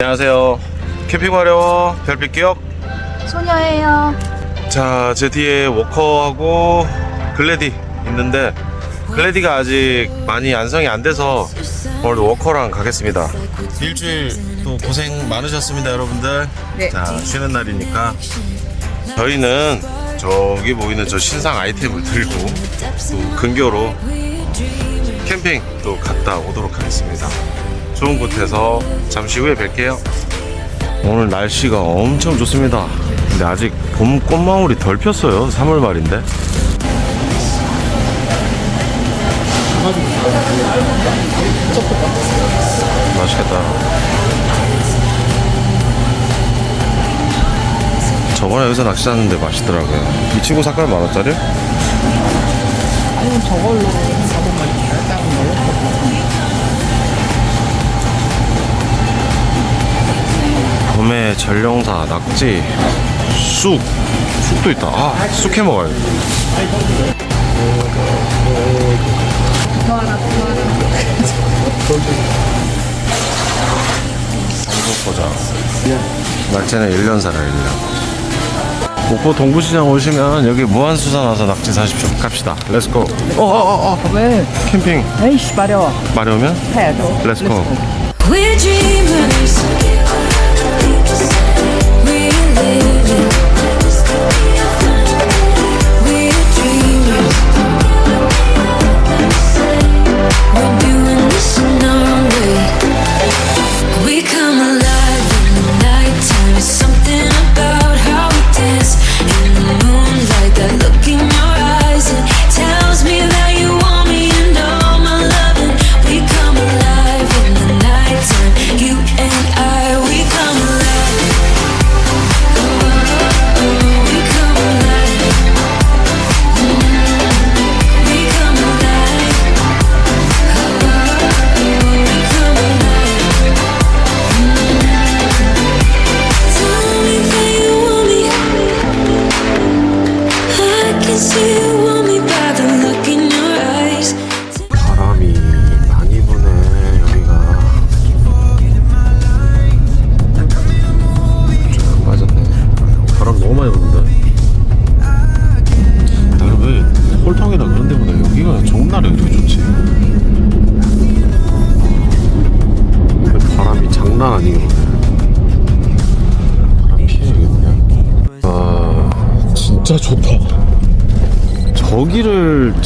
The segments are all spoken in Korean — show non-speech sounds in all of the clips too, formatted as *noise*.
안녕하세요. 캠핑 마려워 별빛 기억. 소녀예요. 자, 제 뒤에 워커하고 글래디 있는데 글래디가 아직 많이 안성이 안 돼서 오늘 워커랑 가겠습니다. 일주일 또 고생 많으셨습니다, 여러분들. 네. 자, 쉬는 날이니까 저희는 저기 보이는 저 신상 아이템을 들고 또 근교로 캠핑 또 갔다 오도록 하겠습니다. 좋은 곳에서 잠시 후에 뵐게요. 오늘 날씨가 엄청 좋습니다. 근데 아직 봄 꽃망울이 덜 폈어요. 3월 말인데. 맛있겠다. 저번에 여기서 낚시 잤는데 맛있더라고요. 이 친구 색깔 만 원짜리? 아니면 저걸로 봄에 전령사, 낙지, 쑥. 쑥도 있다. 아, 쑥 해 먹어요. 보자. 낙지는 1년 살아, 1년. 목포 동부시장 오시면 여기 무한수산 와서 낙지 사십시오. 갑시다. 렛츠고. 어어어 어. 왜? 캠핑 에이씨 마려워. 마려우면 해야죠. 렛츠고. We're dreamers.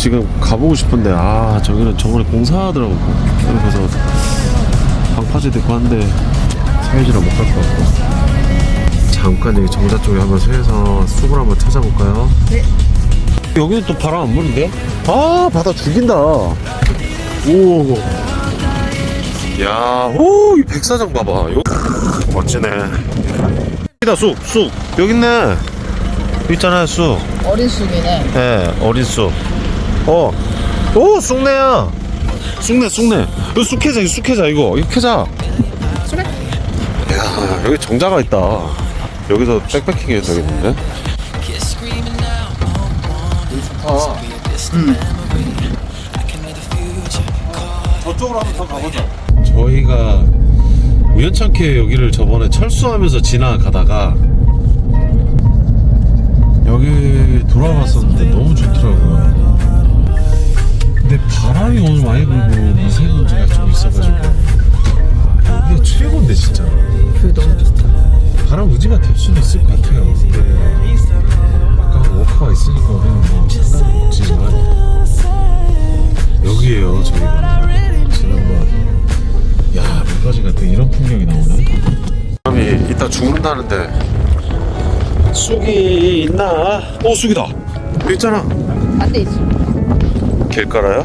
지금 가보고 싶은데 아 저기는 저번에 공사하더라고 그래서 방파제도 있고 한데 사이즈라 못갈 것 같고 잠깐 여기 정자 쪽에 한번 서해서 숲을 한번 찾아볼까요? 네. 여기는 또 바람 안 부는데? 아 바다 죽인다 오 야, 오, 이 백사장 봐봐. 요, 멋지네. 여기다 쑥, 쑥. 여기 있네. 여기 있잖아요, 쑥. 어린 쑥이네. 예, 어린 쑥. 어. 오, 쑥내야. 쑥내, 쑥내. 이거 쑥해자, 이거 쑥해자, 이거. 이거 캐자. 쑥해? 야, 여기 정자가 있다. 여기서 백패킹 해서 되겠는데? 좋다. 음. 저쪽으로 한번 더 가보자. 저희가 우연찮게 여기를 저번에 철수하면서 지나가다가 여기 돌아봤었는데 너무 좋더라고요. 바람이 오늘 많이 불고 미세먼지가 좀 있어가지고 아, 여기가 최고인데 진짜. 뷰 너무 좋다. 바람 우지가 될 수도 있을 것 같아요. 근데 아까 워커가 있으니까 우리는 뭐 상관은 없지만 여기에요 저희가 지난번 야 물까지가 또 이런 풍경이 나오네. 바람이 이따 죽는다는데 쑥이 있나? 오 쑥이다. 여기 있잖아. 안돼 있어. 길가라요?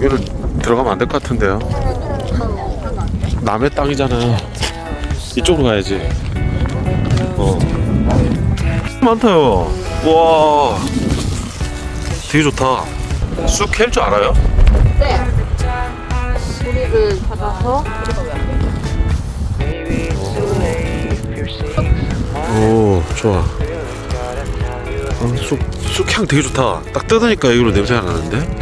저기를 들어가면 안 될 것 같은데요. 남의 땅이잖아요. 이쪽으로 가야지. 어. 많다요. 와. 되게 좋다. 쑥 캘 줄 알아요? 네. 소리를 받아서? 오, 좋아. 어, 쑥, 쑥향 되게 좋다. 딱 뜯으니까 이걸로 냄새가 나는데?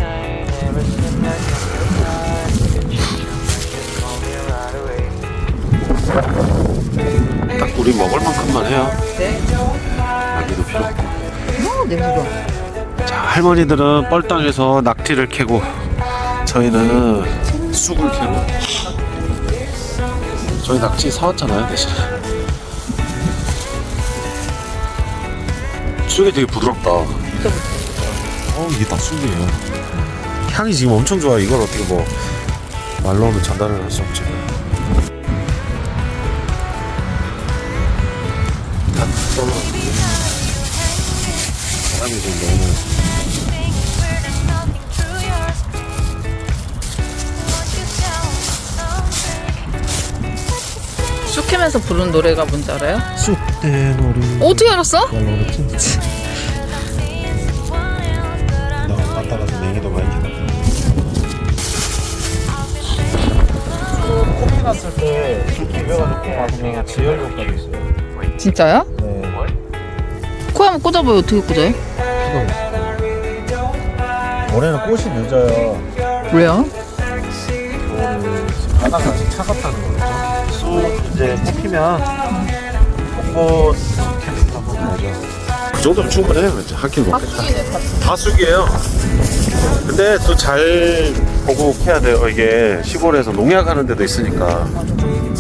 우리 먹을 만큼만 해요. 네. 여기도 필요 없고. 어, 냄새 좋아. 자, 할머니들은 뻘땅에서 낙지를 캐고 저희는 쑥을 캐고 저희 낙지 사왔잖아요 대신 쑥이 되게 부드럽다 어 이게 다 쑥이에요 향이 지금 엄청 좋아 이걸 어떻게 뭐 말로는 전달을 할 수 없지 바람이 좀 너무 쑥캐면서 부른 노래가 뭔지 알아요? 쑥대놀이 어떻게 알았어? 그랬지 너무 빠따가서 냉이도 많이 캐다 커피 났을 때 비벼가지고 꼭 마시면 지혈 효과도 있어요 진짜요? 네 코 한번 꽂아봐요. 어떻게 꽂아요? 올해는 꽃이 늦어요 왜요? 바다가 아직 차갑다는 거죠 쑥 이제 뽑히면 벚꽃 캠핑 한번 가죠 그 정도면 충분해요 이제 한끼 먹겠다 다 쑥이에요. 근데 또 잘 보고 캐야 돼요. 이게 시골에서 농약하는 데도 있으니까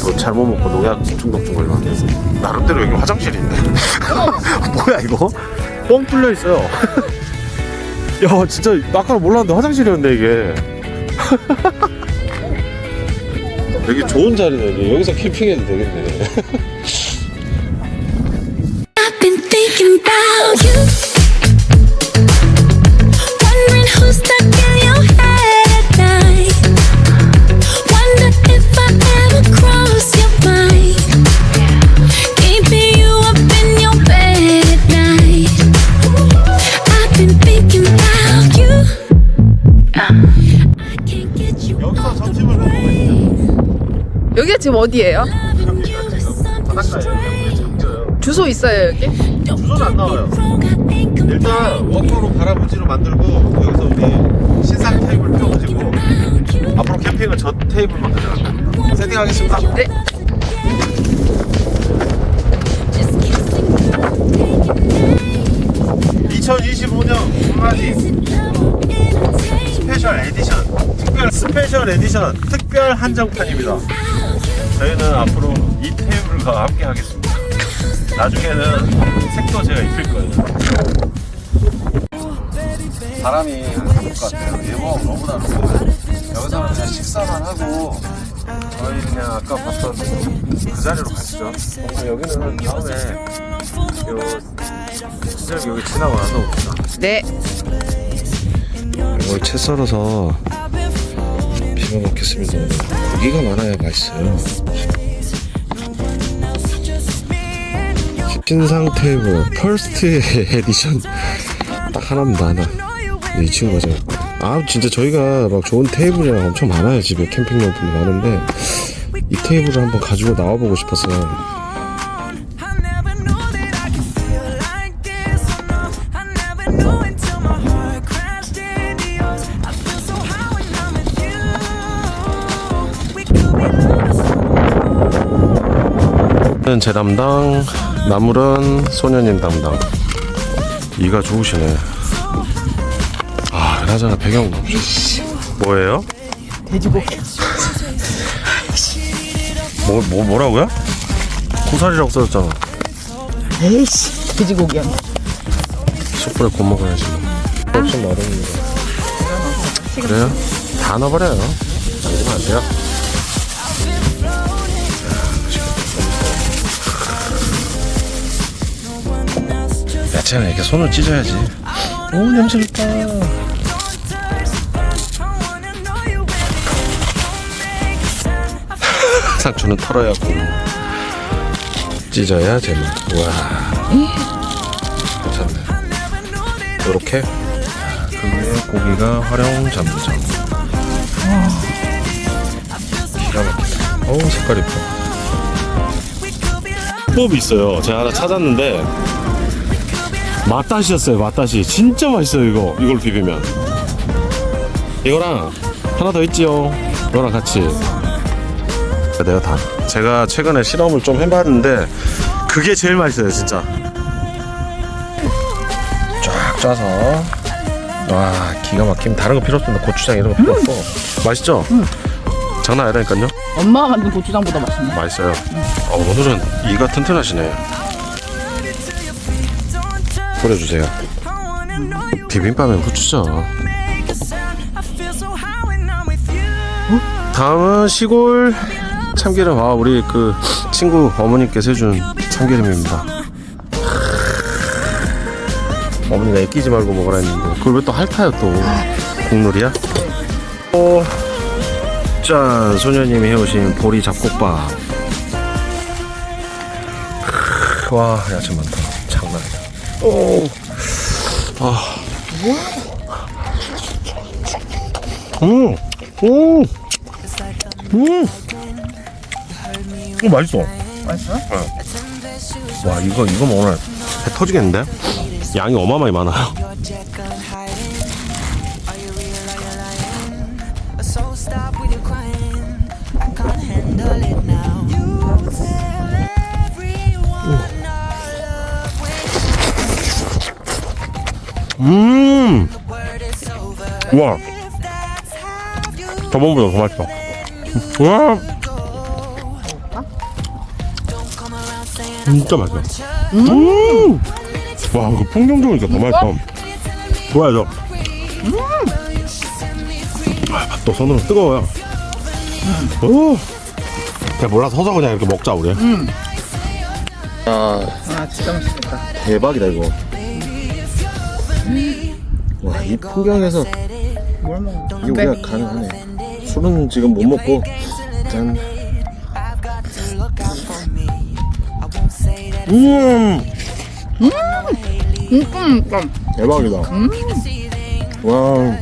또 잘못 먹고 농약 중독 좀 걸리면 안. 나름대로 여기 화장실이 있네. *laughs* 뭐야 이거? 뻥 뚫려 있어요. *laughs* 야 진짜 아까 몰랐는데 화장실이었는데 이게. *laughs* 여기 좋은 자리네. 여기. 여기서 캠핑해도 되겠네. 지금 어디예요? 주소 있어요 여기? 주소는 안 나와요. 일단 워커로 가라부지로 만들고 여기서 우리 신상 테이블 펴가지고 앞으로 캠핑은 저 테이블만 가져갈 겁니다. 세팅하겠습니다. 네. just kissing. 2025년 한마디 스페셜 에디션 특별 스페셜 에디션 특별 한정판입니다. 저희는 앞으로 이 테이블과 함께 하겠습니다. 나중에는 색도 제가 입힐 거예요. 바람이 안 좋을 것 같아요. 예보가 너무 다르고 여기서는 그냥 식사만 하고 저희 그냥 아까 봤던 그 자리로 가시죠. 어, 여기는 다음에 요 진짜 여기 지나고 나서 옵시다. 네. 이걸 채 썰어서 비벼 먹겠습니다. 고기가 많아야 맛있어요. 신상 테이블 퍼스트 에디션 딱 하나입니다 하나. 이 친구가 아 진짜 저희가 막 좋은 테이블이랑 엄청 많아요 집에 캠핑 용품이 많은데 이 테이블을 한번 가지고 나와보고 싶어서 제 담당 나물은 소년님 담당 이가 좋으시네 아 그나저나 배경 뭐예요? 돼지고기. 뭐, 뭐 뭐라고요? 고사리라고 써졌잖아 에이씨. 돼지고기야. 숯불에 구워 먹어야지 뭐 없으면 나름입니다 그래요? 다 넣어버려요 남기면 안 돼요 야채는 이렇게 손을 찢어야지. 오 냄새 좋다. *laughs* 상추는 털어야 고. 찢어야 제맛 와. 괜찮네. 요렇게? 그 위에 고기가 활용 전부전 기가 막히다. 어우 색깔 이뻐. 비법이 있어요. 제가 하나 찾았는데 맛다시였어요 맛다시. 진짜 맛있어요 이거. 이걸 비비면. 이거랑 하나 더 있지요. 이거랑 같이. 내가 다. 제가 최근에 실험을 좀 해봤는데 그게 제일 맛있어요 진짜. 쫙 짜서. 와 기가 막힘. 다른 거 필요 없습니다. 고추장 이런 거 필요 없어 맛있죠? 장난 아니라니까요? 엄마가 만든 고추장보다 맛있네. 맛있어요. 어, 오늘은 이가 튼튼하시네 뿌려주세요. 비빔밥엔 후추죠. you. 다음은 시골 참기름. 아 우리 그 친구 어머님께서 해준 참기름입니다. 어머니가 애끼지 말고 먹으라 했는데. 그걸 왜 또 핥아요 또? 국물이야? 어, 짠 소녀님이 해오신 보리 잡곡밥. 크, 와 야채 많다 오, 아. 음, 음. 음! 이거 맛있어. 맛있어? 와, 이거, 이거 먹으면 배 터지겠는데? 양이 어마어마히 많아요. *laughs* 음! 와, 저번보다 더 맛있어. 와, 진짜 맛있어. 음! 와, 이거 풍경적이니까 더 맛있어. 좋아요, 저. 아, 또 손으로 뜨거워요. 오! 그냥 몰라 서서 그냥 이렇게 먹자, 우리. 아, 아 진짜 맛있겠다. 대박이다, 이거. 와, 이 풍경에서? 이게 우리가 가능하네. 술은 지금 못 먹고 짠. That 음, 음, 음, 음. 대박이다. 와, 음.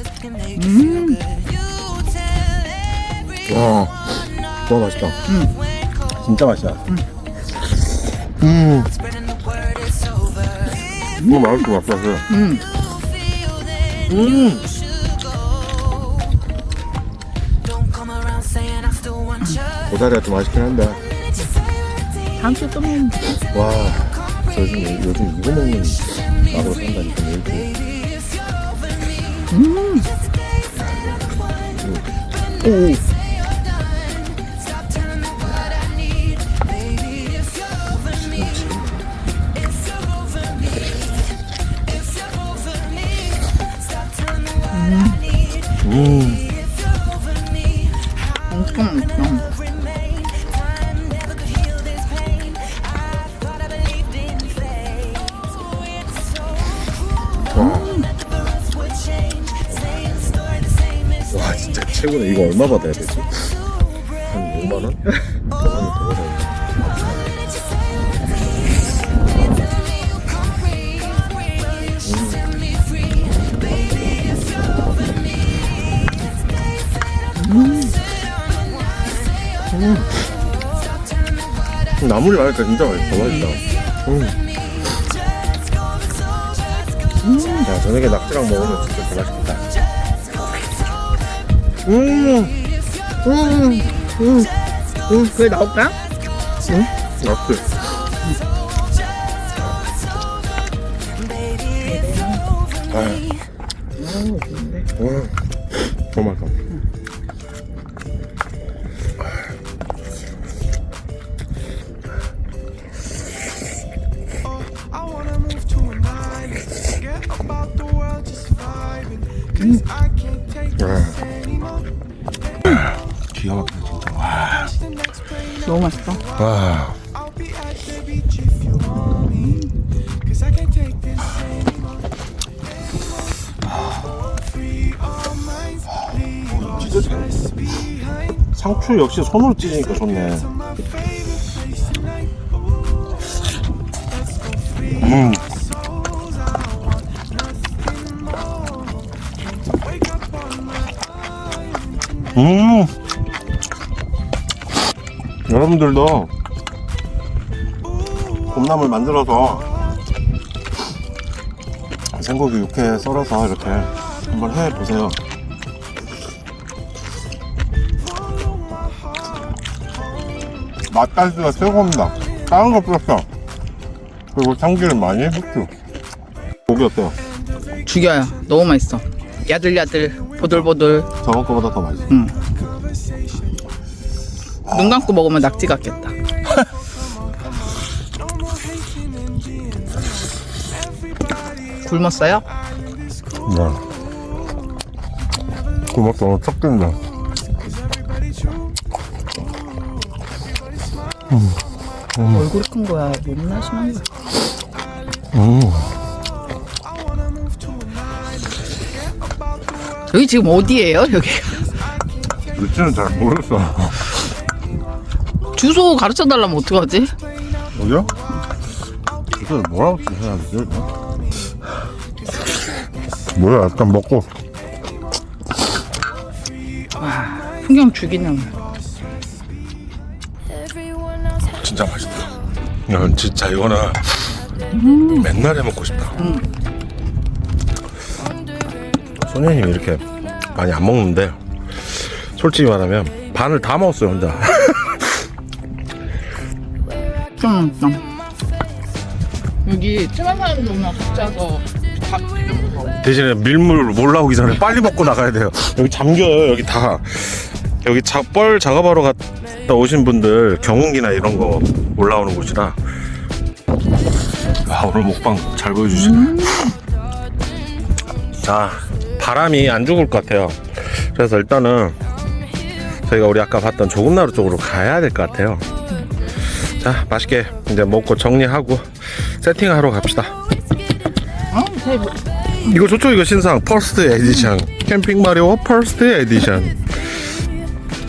와, 너무 맛있다. 진짜 맛있다. 음, 너무 맛있어, 맛있어. 음. You. 고사리가 좀 맛있긴 한데. 다음 주에 또 돼. 와, 저 요즘, 요즘 이거 먹는 맛으로 산다니까, 이렇게. 음. 오, 나물이 많으니까 진짜 맛있어. 맛있다. 음. 야, 저녁에 낙지랑 먹으면 진짜 더 맛있겠다. 음, 음. 음. 음. 그게 나올까? 낙지. 아, 오, 좋은데. 와, 더 맛있어. 상추 역시 손으로 찢으니까 좋네. 음. 음. 여러분들도 봄나물 만들어서 생고기 육회 썰어서 이렇게 한번 해 보세요. 맛깔스가 최고입니다. 다른 거 없어. 그리고 참기름 많이 후추. 고기 어때요? 죽여요. 너무 맛있어. 야들야들, 보들보들. 저번 거보다 더 맛있어. 눈 감고 먹으면 낙지 같겠다. *laughs* 굶었어요? 네. 고맙다. 오늘 첫끼 인데. 얼굴이 큰 거야. 너무나 심한 거야. 음. 여기 지금 어디예요? 여기 위치는 잘 모르겠어. 주소 가르쳐 달라면 어떡하지? 어디요? 그래서 뭐라고 해야 되지? 뭐야, 약간 먹고. 풍경 죽이는. 진짜 맛있다. 이건 진짜 이거는 맨날 해 먹고 싶다. 소녀님이 이렇게 많이 안 먹는데 솔직히 말하면 반을 다 먹었어요 혼자. *laughs* 좀 있다. 여기 친한 사람들 오면 같이 와서 밥 이런 거 먹어. 대신에 밀물 올라오기 전에 빨리 먹고 나가야 돼요. 여기 잠겨요 여기 다. 여기 자, 뻘 작업하러 갔 다 오신 분들 경운기나 이런 거 올라오는 곳이라. 와 오늘 먹방 잘 보여주시네. 자 바람이 안 죽을 것 같아요. 그래서 일단은 저희가 우리 아까 봤던 조금나루 쪽으로 가야 될 것 같아요. 자 맛있게 이제 먹고 정리하고 세팅하러 갑시다. 어? 이거 좋죠 이거 신상 퍼스트 에디션 캠핑 마리오 퍼스트 에디션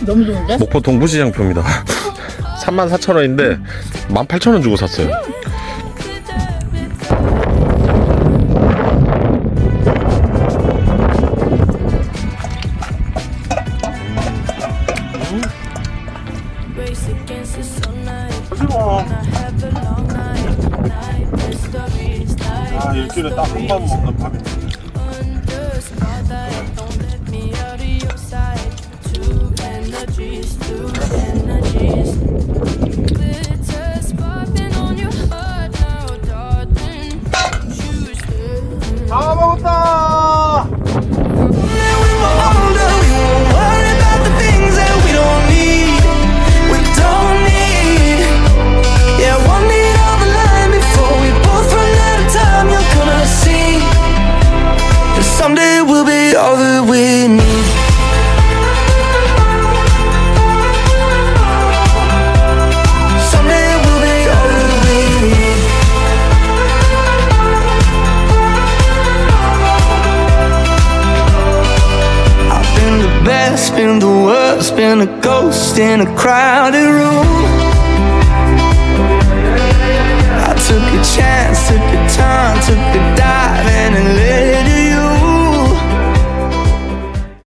너무 좋은데? 목포 동부시장표입니다 34,000원인데 18,000원 주고 샀어요 Race against the sunlight. Have a long night. Night mysteries. Night 아 일주일에 딱 한 번 먹는 밥이 Tamam Umutlar. and a ghost in a crowded room.